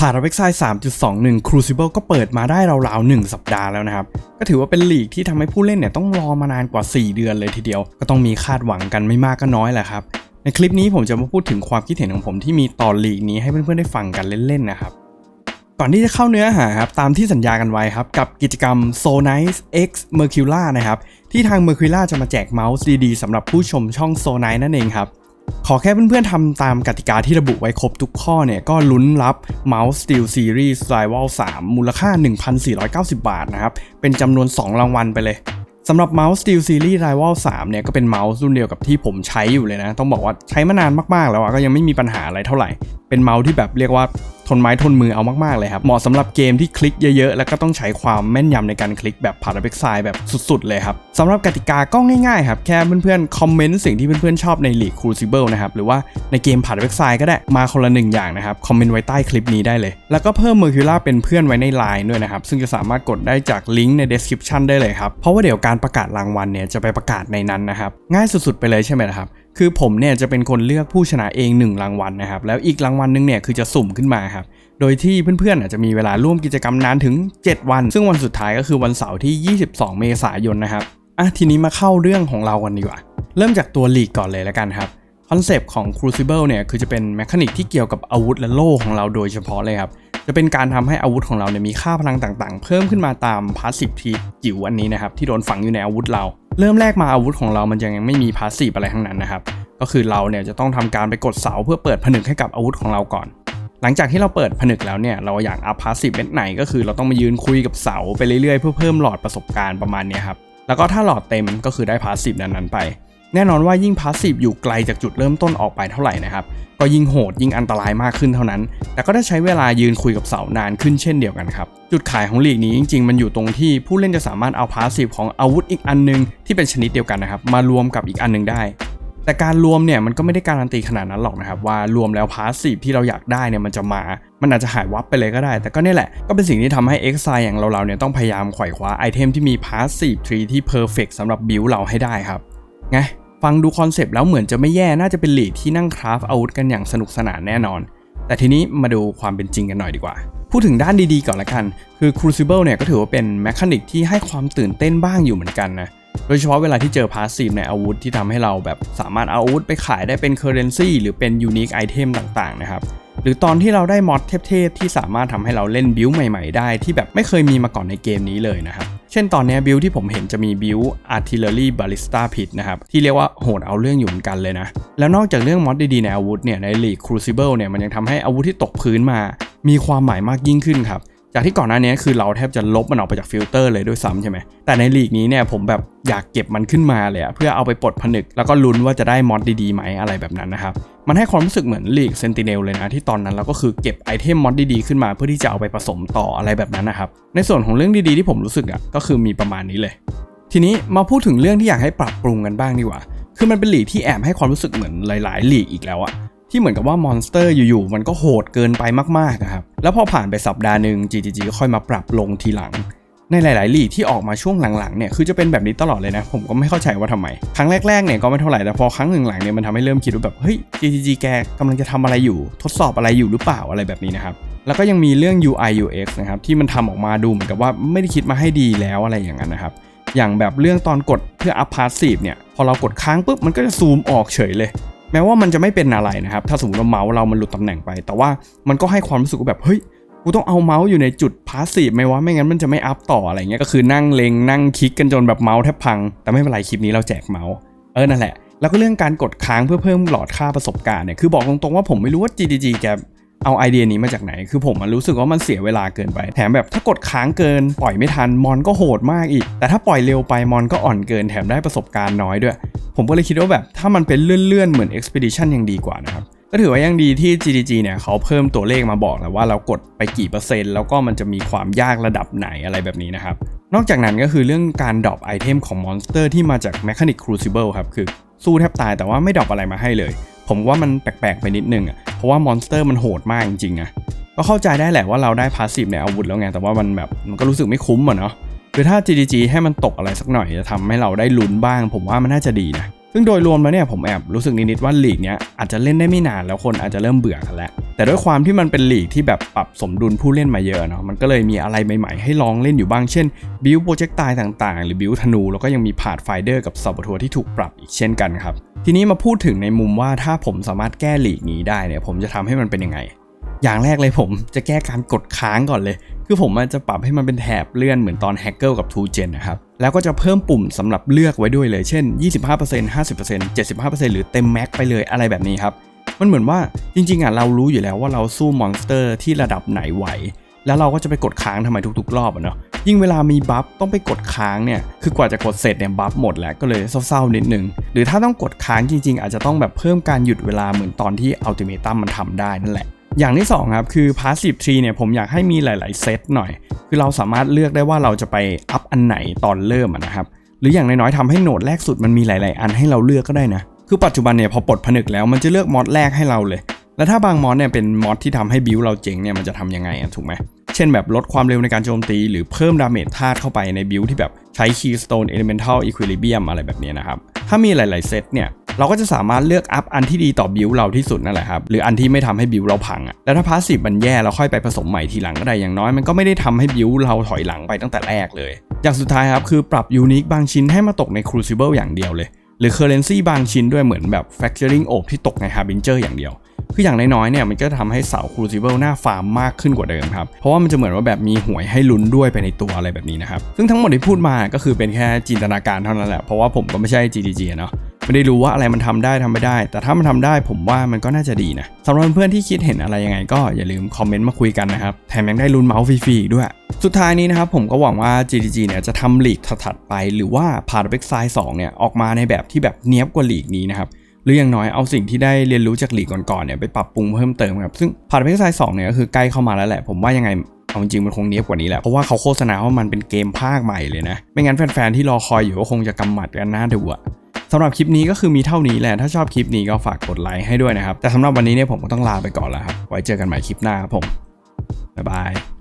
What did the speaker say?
ผ่านเว็กไซต์3.21 Crucible ก็เปิดมาได้ราวๆ 1 สัปดาห์แล้วนะครับ ก็ถือว่าเป็นลีกที่ทำให้ผู้เล่นเนี่ยต้องรอมานานกว่า 4 เดือนเลยทีเดียว ก็ต้องมีคาดหวังกันไม่มากก็น้อยแหละครับ ในคลิปนี้ผมจะมาพูดถึงความคิดเห็นของผมที่มีต่อลีกนี้ให้เพื่อนๆได้ฟังกันเล่นๆนะครับ ก่อนที่จะเข้าเนื้อหาครับตามที่สัญญากันไว้ครับกับกิจกรรม So Nice X Mercula นะครับที่ทาง Mercula จะมาแจกเมาส์ดีๆสำหรับผู้ชมช่อง So Nice นั่นเองครับ ขอแค่เพื่อนๆทำตามกติกาที่ระบุไว้ครบทุกข้อเนี่ย ก็ลุ้นรับเมาส์ Steel Series Rival 3 มูลค่า 1,490 บาทนะครับ เป็นจำนวน 2 รางวัลไปเลยสำหรับเมาส์ Steel Series Rival 3 เนี่ย ก็เป็นเมาส์รุ่นเดียวกับที่ผมใช้อยู่เลยนะ ต้องบอกว่าใช้มานานมากๆแล้วอะก็ยังไม่มีปัญหาอะไรเท่าไหร่ เป็นเมาส์ที่แบบเรียกว่า ทนไม้ทนมือเอามากๆเลยครับ เหมาะสำหรับเกมที่คลิกเยอะๆ แล้วก็ต้องใช้ความแม่นยำในการคลิกแบบผ่าเว็บไซแบบสุดๆ เลยครับสำหรับกติกาก็ง่ายๆครับ แค่เพื่อนๆ คอมเมนต์สิ่งที่เพื่อนๆ ชอบใน League Crucible นะครับ หรือว่าในเกมผ่าเว็บไซก็ได้มาคนละหนึ่งอย่างนะครับ คอมเมนต์ไว้ใต้คลิปนี้ได้เลย แล้วก็เพิ่ม Mercula เป็นเพื่อนไว้ใน Line ด้วยนะครับซึ่งจะสามารถกดได้จากลิงก์ใน description ได้เลยครับเพราะว่าเดี๋ยวการประกาศรางวัลเนี่ยจะไปประกาศในนั้นนะครับง่ายสุดๆไปเลยใช่ไหมครับ คือผมเนี่ยจะเป็นคนเลือกผู้ชนะเอง 1 รางวัลนะครับ แล้วอีกรางวัลนึงเนี่ยคือจะสุ่มขึ้นมาครับ โดยที่เพื่อนๆอาจจะมีเวลาร่วมกิจกรรมนานถึง 7 วัน ซึ่งวันสุดท้ายก็คือวันเสาร์ที่ 22 เมษายนนะครับ อะทีนี้มาเข้าเรื่องของเรากันดีกว่า เริ่มจากตัวลีกก่อนเลยแล้วกันครับ คอนเซปต์ของ Crucible เนี่ยคือจะเป็นแมคานิกที่เกี่ยวกับอาวุธและโล่ของเราโดยเฉพาะเลยครับ จะเป็นการทำให้อาวุธของเราเนี่ยมีค่าพลังต่างๆ เพิ่มขึ้นมาตามพาสซีฟทีจิ๋วอันนี้นะครับที่โดนฝังอยู่ในอาวุธเรา เริ่มแรกมาอาวุธของเรามันยังไม่มีพาสซีฟอะไรทั้งนั้นนะครับก็คือเราเนี่ยจะต้องทำการไปกดเสาเพื่อเปิดผนึกให้กับอาวุธของเราก่อน หลังจากที่เราเปิดผนึกแล้วเนี่ยเราอยากอัพพาสซีฟเม็ดไหนก็คือเราต้องมายืนคุยกับเสาไปเรื่อยๆเพื่อเพิ่มหลอดประสบการณ์ประมาณนี้ครับแล้วก็ถ้าหลอดเต็มก็คือได้พาสซีฟนั้นๆไป แน่นอนว่ายิ่งพาสซีฟอยู่ไกลจากจุดเริ่มต้นออกไปเท่าไหร่นะครับ ก็ยิ่งโหดยิ่งอันตรายมากขึ้นเท่านั้น แต่ก็ได้ใช้เวลายืนคุยกับเสานานขึ้นเช่นเดียวกันครับ จุดขายของลีกนี้จริงๆ มันอยู่ตรงที่ผู้เล่นจะสามารถเอาพาสซีฟของอาวุธอีกอันนึงที่เป็นชนิดเดียวกันนะครับ มารวมกับอีกอันนึงได้ แต่การรวมเนี่ยมันก็ไม่ได้การันตีขนาดนั้นหรอกนะครับว่ารวมแล้วพาสซีฟที่เราอยากได้เนี่ยมันจะมา มันอาจจะหายวับไปเลยก็ได้ แต่ก็นี่แหละก็เป็นสิ่งที่ทำให้ x ออย่างเราๆเนี่ยต้องพยายามไขว่คว้าไอเทมที่มีพาสซีฟทรีที่เพอร์เฟกสำหรับบิวเราให้ได้ครับ ไงฟังดูคอนเซปต์แล้วเหมือนจะไม่แย่น่าจะเป็นลีกที่นั่งคราฟอาวุธกันอย่างสนุกสนานแน่นอน แต่ทีนี้มาดูความเป็นจริงกันหน่อยดีกว่า พูดถึงด้านดีๆก่อนละกัน คือ Crucible เนี่ยก็ถือว่าเป็นแมคานิกที่ให้ความตื่นเต้นบ้างอยู่เหมือนกันนะโดยเฉพาะเวลาที่เจอพาสซีฟในอาวุธที่ทำให้เราแบบสามารถเอาอาวุธไปขายได้เป็นเคอร์เรนซีหรือเป็นยูนิคไอเทมต่างๆนะครับหรือตอนที่เราได้มอดเทพๆที่สามารถทำให้เราเล่นบิลใหม่ๆได้ที่แบบไม่เคยมีมาก่อนในเกมนี้เลยนะครับ เช่นตอนนี้บิลที่ผมเห็นจะมีบิล Artillery Ballista Pit นะครับ ที่เรียกว่าโหดเอาเรื่องอยู่เหมือนกันเลยนะ แล้วนอกจากเรื่องมอดดีๆในอาวุธเนี่ยใน League Crucible เนี่ยมันยังทำให้อาวุธที่ตกพื้นมา มีความหมายมากยิ่งขึ้นครับ จากที่ก่อนหน้านี้คือเราแทบจะลบมันออกไปจากฟิลเตอร์เลยด้วยซ้ำใช่ไหมแต่ในลีกนี้เนี่ยผมแบบอยากเก็บมันขึ้นมาเลยเพื่อเอาไปปลดผนึก แล้วก็ลุ้นว่าจะได้มอดดีๆไหมอะไรแบบนั้นนะครับมันให้ความรู้สึกเหมือนลีกเซนติเนลเลยนะที่ตอนนั้นเราก็คือเก็บไอเทมมอดดีๆขึ้นมาเพื่อที่จะเอาไปผสมต่ออะไรแบบนั้นนะครับในส่วนของเรื่องดีๆที่ผมรู้สึกอะก็คือมีประมาณนี้เลย ทีนี้มาพูดถึงเรื่องที่อยากให้ปรับปรุงกันบ้างดีกว่า คือมันเป็นลีกที่แอบให้ความรู้สึกเหมือนหลาย ๆ ลีกอีกแล้วอะที่เหมือนกับว่ามอนสเตอร์อยู่ๆมันก็โหดเกินไปมากๆครับ แล้วพอผ่านไปสัปดาห์หนึ่ง GGG ก็ค่อยมาปรับลงทีหลัง ในหลายๆลีกที่ออกมาช่วงหลังๆเนี่ยคือจะเป็นแบบนี้ตลอดเลยนะ ผมก็ไม่เข้าใจว่าทำไม ครั้งแรกๆเนี่ยก็ไม่เท่าไหร่แต่พอครั้งหนึ่งหลังเนี่ยมันทำให้เริ่มคิดว่าแบบเฮ้ย GGG แกกำลังจะทำอะไรอยู่ ทดสอบอะไรอยู่หรือเปล่าอะไรแบบนี้นะครับแล้วก็ยังมีเรื่อง UI UX นะครับที่มันทำออกมาดูเหมือนกับว่าไม่ได้คิดมาให้ดีแล้วอะไรอย่างนั้นนะครับอย่างแบบเรื่องตอนกดเพื่อ up passive เนี่ยพอเรากดค้างปุ๊บมันก็จะซูมออกเฉยเลย แม้ว่ามันจะไม่เป็นอะไรนะครับ ถ้าสมมติว่าเมาส์เรามันหลุดตำแหน่งไป แต่ว่ามันก็ให้ความรู้สึกว่าแบบเฮ้ยกูต้องเอาเมาส์อยู่ในจุดพาสซีฟไหมวะไม่งั้นมันจะไม่อัพต่ออะไรเงี้ยก็คือนั่งเลงนั่งคลิกกันจนแบบเมาส์แทบพัง แต่ไม่เป็นไรคลิปนี้เราแจกเมาส์เออนั่นแหละแล้วก็เรื่องการกดค้างเพื่อเพิ่มหลอดค่าประสบการณ์เนี่ยคือบอกตรงๆว่าผมไม่รู้ว่า GDG แก เอาไอเดียนี้มาจากไหน คือผมรู้สึกว่ามันเสียเวลาเกินไป แถมแบบถ้ากดค้างเกิน ปล่อยไม่ทัน มอนก็โหดมากอีก แต่ถ้าปล่อยเร็วไป มอนก็อ่อนเกิน แถมได้ประสบการณ์น้อยด้วย ผมก็เลยคิดว่าแบบถ้ามันเป็นเลื่อนๆ เหมือน Expedition ยังดีกว่านะครับ ก็ถือว่ายังดีที่ GDG เนี่ยเขาเพิ่มตัวเลขมาบอกแล้วว่าเรากดไปกี่เปอร์เซ็นต์ แล้วก็มันจะมีความยากระดับไหนอะไรแบบนี้นะครับ นอกจากนั้นก็คือเรื่องการดรอปไอเทมของมอนสเตอร์ที่มาจาก Mechanic Crucible ครับ คือสู้แทบตายแต่ว่าไม่ดรอปอะไรมาให้เลย ผมว่ามันแปลกๆไปนิดนึงอะ เพราะว่ามอนสเตอร์มันโหดมากจริงๆนะก็เข้าใจได้แหละว่าเราได้พาสซีฟในอาวุธแล้วไงแต่ว่ามันแบบมันก็รู้สึกไม่คุ้มอะเนาะคือถ้า GDG ให้มันตกอะไรสักหน่อยจะทำให้เราได้ลุ้นบ้าง ผมว่ามันน่าจะดีนะซึ่งโดยรวมแล้วเนี่ยผมแอบรู้สึกนิดๆว่าลีกเนี้ยอาจจะเล่นได้ไม่นานแล้วคนอาจจะเริ่มเบื่อกันแล้วแต่ด้วยความที่มันเป็นลีกที่แบบปรับสมดุลผู้เล่นมาเยอะเนาะมันก็เลยมีอะไรใหม่ๆ ให้ลองเล่นอยู่บ้างเช่นบิวโปรเจกต์ตายต่างๆ หรือบิวธนูแล้วก็ยังมีพาดไฟเดอร์กับซาบทัวที่ถูกปรับอีกเช่นกันครับ ทีนี้มาพูดถึงในมุมว่าถ้าผมสามารถแก้หลีกนี้ได้เนี่ย ผมจะทำให้มันเป็นยังไง อย่างแรกเลยผมจะแก้การกดค้างก่อนเลย คือผมจะปรับให้มันเป็นแถบเลื่อนเหมือนตอนแฮกเกิลกับ2 Gen นะครับ แล้วก็จะเพิ่มปุ่มสำหรับเลือกไว้ด้วยเลย เช่น 25% 50% 75%หรือเต็มแม็กไปเลยอะไรแบบนี้ครับ มันเหมือนว่าจริงๆอะเรารู้อยู่แล้วว่าเราสู้มอนสเตอร์ที่ระดับไหนไหว แล้วเราก็จะไปกดค้างทำไมทุก ๆ รอบอะเนาะ ยิ่งเวลามีบัฟต้องไปกดค้างเนี่ย คือกว่าจะกดเสร็จเนี่ยบัฟหมดแล้วก็เลยเศร้าๆนิดนึง หรือถ้าต้องกดค้างจริง ๆ อาจจะต้องแบบเพิ่มการหยุดเวลาเหมือนตอนที่อัลติเมตัมมันทำได้นั่นแหละอย่างที่2ครับคือ Passive Tree เนี่ยผมอยากให้มีหลาย ๆ เซตหน่อย คือเราสามารถเลือกได้ว่าเราจะไปอัพอันไหนตอนเริ่มนะครับหรืออย่างน้อยๆทำให้โหนดแรกสุดมันมีหลาย ๆ อันให้เราเลือกก็ได้นะ คือปัจจุบันเนี่ยพอปลดผนึกแล้วมันจะเลือกมอดแรกให้เราเลย แล้วถ้าบางมอดเนี่ยเป็นมอดที่ทำให้บิวเราเจ๋งเนี่ยมันจะทำยังไงอะถูกไหม เช่นแบบลดความเร็วในการโจมตี หรือเพิ่มดาเมจธาตุเข้าไปในบิลที่แบบใช้ Keystone Elemental Equilibrium อะไรแบบนี้นะครับ ถ้ามีหลาย ๆ เซตเนี่ยเราก็จะสามารถเลือกอัพอันที่ดีต่อบิลเราที่สุดนั่นแหละครับ หรืออันที่ไม่ทำให้บิลเราพังอะ่ะแล้วถ้าพาสซีฟมันแย่เราค่อยไปผสมใหม่ทีหลังก็ได้อย่างน้อยมันก็ไม่ได้ทำให้บิลเราถอยหลังไปตั้งแต่แรกเลย อย่างสุดท้ายครับคือปรับยูนิคบางชิ้นให้มาตกใน Crucible อย่างเดียวเลย หรือ Currency บางชิ้นด้วยเหมือนแบบ Fracturing Orb ที่ตกใน Harbinger อย่างเดียว คืออย่างน้อยๆเนี่ยมันก็ทำให้เสา Crucible หน้าฟาร์มมากขึ้นกว่าเดิมครับเพราะว่ามันจะเหมือนว่าแบบมีหวยให้ลุ้นด้วยไปในตัวอะไรแบบนี้นะครับซึ่งทั้งหมดที่พูดมาก็คือเป็นแค่จินตนาการเท่านั้นแหละเพราะว่าผมก็ไม่ใช่ GTG เนาะไม่ได้รู้ว่าอะไรมันทำได้ทำไม่ได้ แต่ถ้ามันทำได้ผมว่ามันก็น่าจะดีนะสำหรับเพื่อนที่คิดเห็นอะไรยังไงก็อย่าลืมคอมเมนต์มาคุยกันนะครับ แถมยังได้ลุ้นเมาส์ฟรีๆด้วย สุดท้ายนี้นะครับผมก็หวังว่า GTG เนี่ยจะทำลีกถัดๆไป หรือว่าพาร์ทเบ็กไซด์2เนี่ยออกมาในแบบที่แบบเนี้ยบกว่าลีกนี้นะครับ หรืออย่างน้อยเอาสิ่งที่ได้เรียนรู้จากหลีกก่อนๆเนี่ยไปปรับปรุงเพิ่มเติมครับซึ่งพาร์ทเบ็กไซด์2เนี่ยก็คือใกล้เข้ามาแล้วแหละ ผมว่ายังไงเอาจริงมันคงเนี้ยบกว่านี้แหละ เพราะว่าเขาโฆษณาว่ามันเป็นเกมภาคใหม่เลยนะ ไม่งั้นแฟนๆที่รอคอยอยู่ก็คงจะกำหมัดกันหน้าดูอะสำหรับคลิปนี้ก็คือมีเท่านี้แหละ ถ้าชอบคลิปนี้ก็ฝากกดไลค์ให้ด้วยนะครับ แต่สำหรับวันนี้เนี่ยผมก็ต้องลาไปก่อนแล้วครับ ไว้เจอกันใหม่คลิปหน้าครับผม บ๊ายบาย